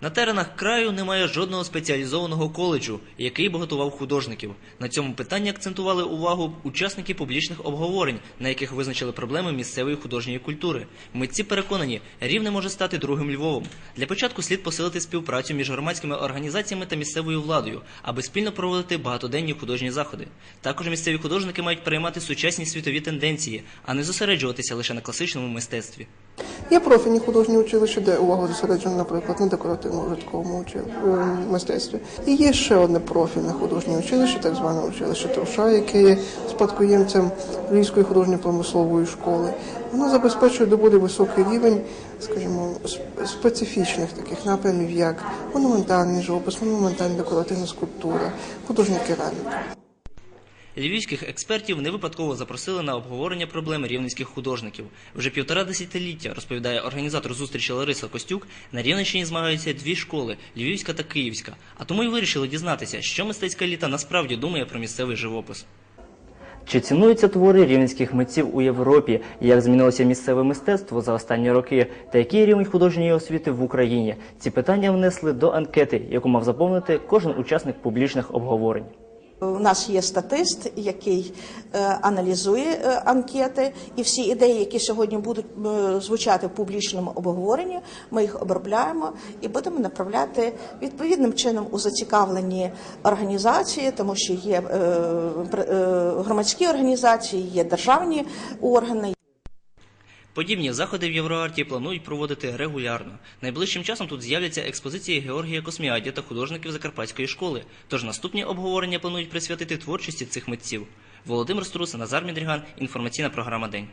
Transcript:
На теренах краю немає жодного спеціалізованого коледжу, який би готував художників. На цьому питанні акцентували увагу учасники публічних обговорень, на яких визначили проблеми місцевої художньої культури. Митці переконані, рівне може стати другим Львовом. Для початку слід посилити співпрацю між громадськими організаціями та місцевою владою, аби спільно проводити багатоденні художні заходи. Також місцеві художники мають переймати сучасні світові тенденції, а не зосереджуватися лише на класичному мистецтві. Є профільні художні училища, де увага зосереджена, наприклад, на декоративному учил- е, мистецтві. І є ще одне профільне художнє училище, так зване училище Труша, яке є спадкоємцем Львівської художньо-промислової школи. Воно забезпечує доволі високий рівень, скажімо, специфічних таких напрямів, як монументальний живопис, монументальна декоративна скульптура, художня кераміка. Львівських експертів не випадково запросили на обговорення проблем рівненських художників. Вже півтора десятиліття, розповідає організатор зустрічі Лариса Костюк, на Рівненщині змагаються дві школи Львівська та Київська. А тому й вирішили дізнатися, що мистецька еліта насправді думає про місцевий живопис. Чи цінуються твори рівненських митців у Європі? Як змінилося місцеве мистецтво за останні роки? Та який рівень художньої освіти в Україні? Ці питання внесли до анкети, яку мав заповнити кожен учасник публічних обговорень. У нас є статист, який е, аналізує е, анкети, і всі ідеї, які сьогодні будуть е, звучати в публічному обговоренні, ми їх обробляємо і будемо направляти відповідним чином у зацікавлені організації, тому що є громадські організації, є державні органи. Подібні заходи в Євроарті планують проводити регулярно. Найближчим часом тут з'являться експозиції Георгія Косміаді та художників Закарпатської школи. Тож наступні обговорення планують присвятити творчості цих митців. Володимир Струс, Назар Мідріган. Інформаційна програма День.